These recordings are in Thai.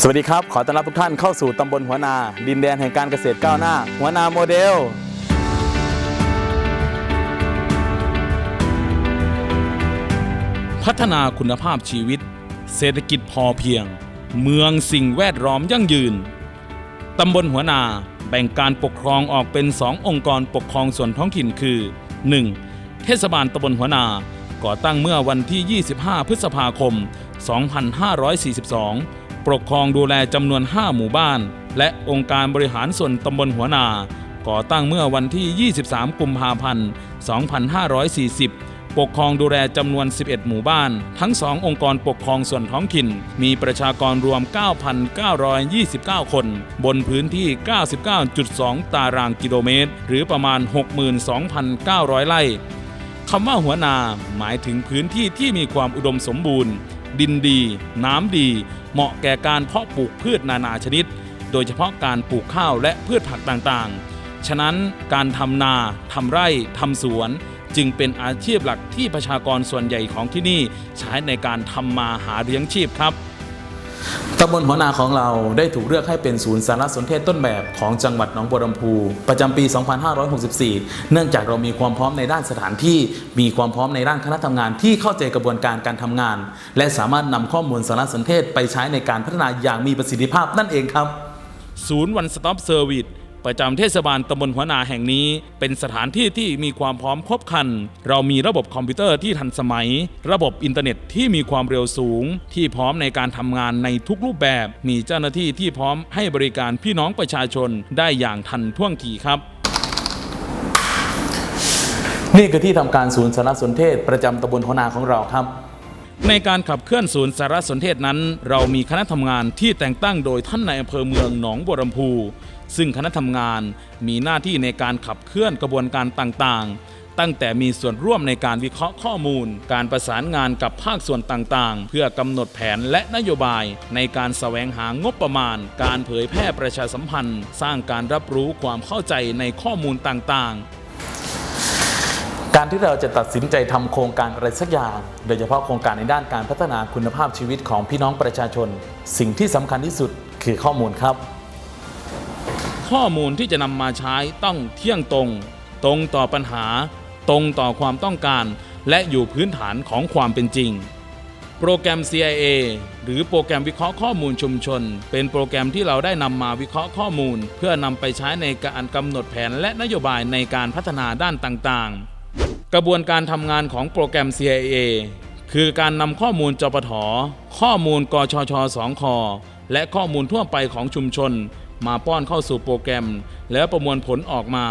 สวัสดีครับ ขอต้อนรับทุกท่านเข้าสู่ตำบลหัวนา ดินแดนแห่งการเกษตรก้าวหน้า หัวนาโมเดล พัฒนาคุณภาพชีวิต เศรษฐกิจพอเพียง เมืองสิ่งแวดล้อมยั่งยืน ตำบลหัวนาแบ่งการปกครองออกเป็น 2 องค์กรปกครองส่วนท้องถิ่นคือ 1. เทศบาลตำบลหัวนา ก่อตั้งเมื่อวันที่ 25 พฤษภาคม 2542 ปกครองดูแลจำนวน 5 หมู่บ้าน และองค์การบริหารส่วนตำบลหัวนา ก่อตั้งเมื่อวันที่ 23 กุมภาพันธ์ 2540 ปกครองดูแลจำนวน 11 หมู่บ้าน ทั้ง2องค์กรปกครองส่วนท้องถิ่น มีประชากรรวม 9,929 คน บนพื้นที่ 99.2 ตารางกิโลเมตร หรือประมาณ 62,900 ไร่คำว่าหัวนาหมายถึงพื้นที่ที่มีความอุดมสมบูรณ์ ดินดี น้ำดี เหมาะแก่การเพาะปลูกพืชนานาชนิด โดยเฉพาะการปลูกข้าวและพืชผักต่างๆ ฉะนั้นการทำนาทำไร่ทำสวน จึงเป็นอาชีพหลักที่ประชากรส่วนใหญ่ของที่นี่ใช้ในการทำมาหาเลี้ยงชีพครับ ตำบลหัวนาของเราได้ถูกเลือกให้เป็นศูนย์สารสนเทศต้นแบบของจังหวัดหนองบัวลำพู ประจำปี 2564 เนื่องจากเรามีความพร้อมในด้านสถานที่ มีความพร้อมในด้านคณะทำงานที่เข้าใจกระบวนการการทำงาน และสามารถนำข้อมูลสารสนเทศไปใช้ในการพัฒนาอย่างมีประสิทธิภาพนั่นเองครับ ศูนย์วันสต็อปเซอร์วิส ประจำเทศบาลตำบลหัวนาแห่งนี้ เป็นสถานที่ที่มีความพร้อมครบครัน เรามีระบบคอมพิวเตอร์ที่ทันสมัย ระบบอินเทอร์เน็ตที่มีความเร็วสูง ที่พร้อมในการทำงานในทุกรูปแบบ มีเจ้าหน้าที่ที่พร้อมให้บริการพี่น้องประชาชนได้อย่างทันท่วงทีครับนี่คือที่ทำการศูนย์สารสนเทศประจำตำบลหัวนาของเราครับ ในการขับเคลื่อนศูนย์สารสนเทศนั้น เรามีคณะทำงานที่แต่งตั้งโดยท่านนายอำเภอเมืองหนองบัวลำพู ซึ่งคณะทำงานมีหน้าที่ในการขับเคลื่อนกระบวนการต่างๆ ตั้งแต่มีส่วนร่วมในการวิเคราะห์ข้อมูล การประสานงานกับภาคส่วนต่างๆ เพื่อกำหนดแผนและนโยบาย ในการแสวงหางบประมาณ การเผยแพร่ประชาสัมพันธ์ สร้างการรับรู้ความเข้าใจในข้อมูลต่างๆ การที่เราจะตัดสินใจทำโครงการอะไรสักอย่าง โดยเฉพาะโครงการในด้านการพัฒนาคุณภาพชีวิตของพี่น้องประชาชน สิ่งที่สำคัญที่สุดคือข้อมูลครับ ข้อมูลที่จะนำมาใช้ต้องเที่ยงตรง ตรงต่อปัญหา ตรงต่อความต้องการ และอยู่พื้นฐานของความเป็นจริง โปรแกรม CIA หรือโปรแกรมวิเคราะห์ข้อมูลชุมชน เป็นโปรแกรมที่เราได้นำมาวิเคราะห์ข้อมูล เพื่อนำไปใช้ในการกำหนดแผนและนโยบายในการพัฒนาด้านต่างๆ กระบวนการทำงานของโปรแกรม CIA คือการนำข้อมูลจปทข้อมูลกชช2คและข้อมูลทั่วไปของชุมชน มาป้อนเข้าสู่โปรแกรม แล้วประมวลผลออกมา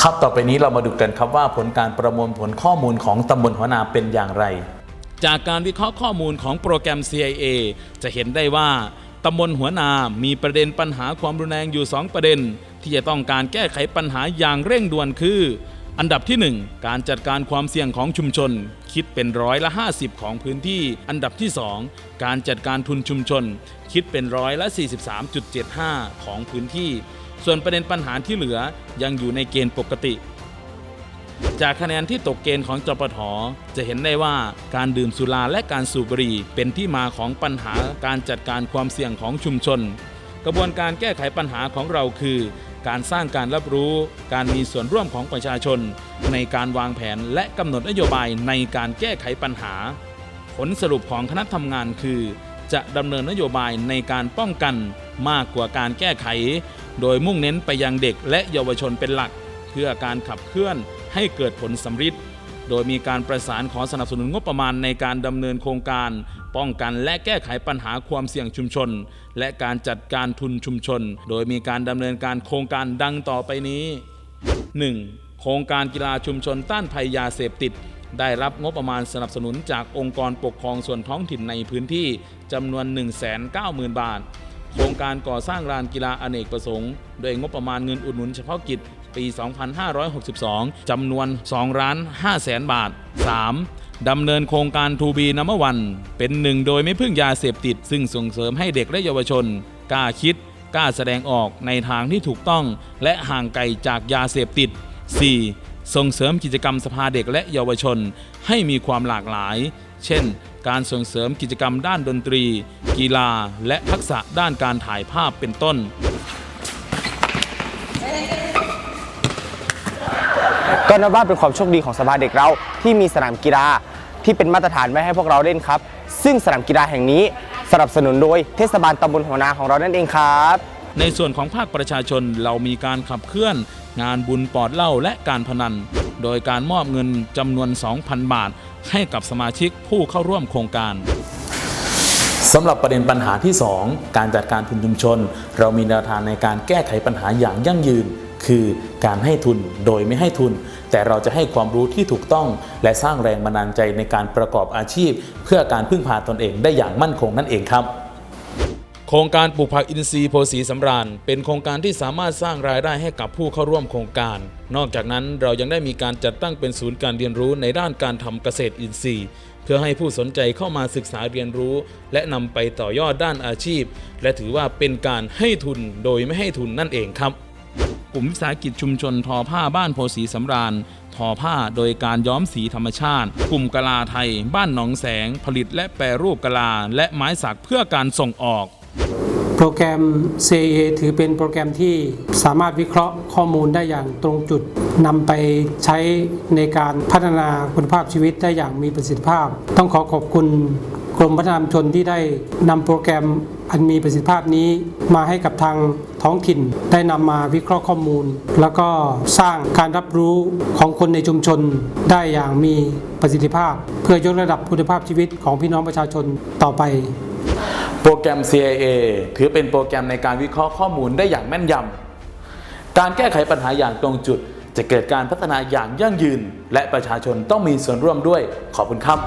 ครับต่อไปนี้เรามาดูกันครับว่าผลการประมวลผลข้อมูลของตำบลหัวนาเป็นอย่างไร จากการวิเคราะห์ข้อมูลของโปรแกรม CIA จะเห็นได้ว่าตำบลหัวนามีประเด็นปัญหาความรุนแรงอยู่ 2 ประเด็น ที่จะต้องการแก้ไขปัญหาอย่างเร่งด่วนคือ อันดับที่ 1 การจัดการความเสี่ยงของชุมชน คิดเป็นร้อยละ 50 ของพื้นที่ อันดับที่ 2 การจัดการทุนชุมชน คิดเป็นร้อยละ 43.75 ของพื้นที่ ส่วนประเด็นปัญหาที่เหลือยังอยู่ในเกณฑ์ปกติ จากคะแนนที่ตกเกณฑ์ของจปทจะเห็นได้ว่าการดื่มสุราและการสูบบุหรี่เป็นที่มาของปัญหาการจัดการความเสี่ยงของชุมชน กระบวนการแก้ไขปัญหาของเราคือ การสร้างการรับรู้การมีส่วนร่วมของประชาชน ในการวางแผนและกำหนดนโยบายในการแก้ไขปัญหา ผลสรุปของคณะทำงานคือ จะดำเนินนโยบายในการป้องกันมากกว่าการแก้ไข โดยมุ่งเน้นไปยังเด็กและเยาวชนเป็นหลัก เพื่อการขับเคลื่อนให้เกิดผลสำฤทธิ์โดยมีการประสานขอสนับสนุนงบประมาณในการดำเนินโครงการ ป้องกันและแก้ไขปัญหาความเสี่ยงชุมชน และการจัดการทุนชุมชน โดยมีการดำเนินการโครงการดังต่อไปนี้ 1. โครงการกีฬาชุมชนต้านภัยยาเสพติด ได้รับงบประมาณสนับสนุนจากองค์กรปกครองส่วนท้องถิ่นในพื้นที่จำนวน 190,000 บาท โครงการก่อสร้างลานกีฬาอเนกประสงค์ โดยงบประมาณเงินอุดหนุนเฉพาะกิจ ปี 2562 จำนวน2ล้าน5แสนบาท 3. ดำเนินโครงการทูบีนัมวันเป็นหนึ่งโดยไม่พึ่งยาเสพติด ซึ่งส่งเสริมให้เด็กและเยาวชน กล้าคิด กล้าแสดงออกในทางที่ถูกต้อง และห่างไกลจากยาเสพติด 4. ส่งเสริมกิจกรรมสภาเด็กและเยาวชน ให้มีความหลากหลาย เช่น การส่งเสริมกิจกรรมด้านดนตรี กีฬา และทักษะด้านการถ่ายภาพเป็นต้น ก็นับว่าเป็นความโชคดีของสภาเด็กเราที่มีสนามกีฬาที่เป็นมาตรฐานไว้ให้พวกเราเล่นครับ ซึ่งสนามกีฬาแห่งนี้สนับสนุนโดยเทศบาลตำบลหัวนาของเรานั่นเองครับ ในส่วนของภาคประชาชนเรามีการขับเคลื่อน งานบุญปลอดเหล้าและการพนัน โดยการมอบเงินจำนวน 2,000 บาท ให้กับสมาชิกผู้เข้าร่วมโครงการสำหรับประเด็นปัญหาที่ 2 การจัดการทุนชุมชน เรามีแนวทางในการแก้ไขปัญหาอย่างยั่งยืน คือการให้ทุนโดยไม่ให้ทุน แต่เราจะให้ความรู้ที่ถูกต้อง และสร้างแรงบันดาลใจในการประกอบอาชีพ เพื่อการพึ่งพาตนเองได้อย่างมั่นคงนั่นเองครับโครงการปลูกผักอินทรีย์โพสีสำราญเป็นโครงการที่สามารถสร้างรายได้ให้กับผู้เข้าร่วมโครงการ นอกจากนั้นเรายังได้มีการจัดตั้งเป็นศูนย์การเรียนรู้ในด้านการทำเกษตรอินทรีย์ เพื่อให้ผู้สนใจเข้ามาศึกษาเรียนรู้ และนำไปต่อยอดด้านอาชีพ และถือว่าเป็นการให้ทุนโดยไม่ให้ทุนนั่นเองครับ ลุ่มวิสาหกิจชุมชนทอผ้าบ้านโพสีสำราญทอผ้าโดยการย้อมสีธรรมชาติ กลุ่มกลาไทย บ้านหนองแสง ผลิตและแปรรูปกลา และไม้สักเพื่อการส่งออก โปรแกรม CA ถือเป็นโปรแกรมที่สามารถวิเคราะห์ข้อมูลได้อย่างตรงจุดนำไปใช้ในการพัฒนาคุณภาพชีวิตได้อย่างมีประสิทธิภาพ ต้องขอขอบคุณ กรมพัฒนาชุมชนที่ได้นำโปรแกรมอันมีประสิทธิภาพนี้มาให้กับทางท้องถิ่น ได้นำมาวิเคราะห์ข้อมูล แล้วก็สร้างการรับรู้ของคนในชุมชนได้อย่างมีประสิทธิภาพ เพื่อยกระดับคุณภาพชีวิตของพี่น้องประชาชนต่อไปโปรแกรม CIA ถือเป็นโปรแกรมในการวิเคราะห์ข้อมูลได้อย่างแม่นยำ การแก้ไขปัญหาอย่างตรงจุด จะเกิดการพัฒนาอย่างยั่งยืน และประชาชนต้องมีส่วนร่วมด้วย ขอบคุณครับ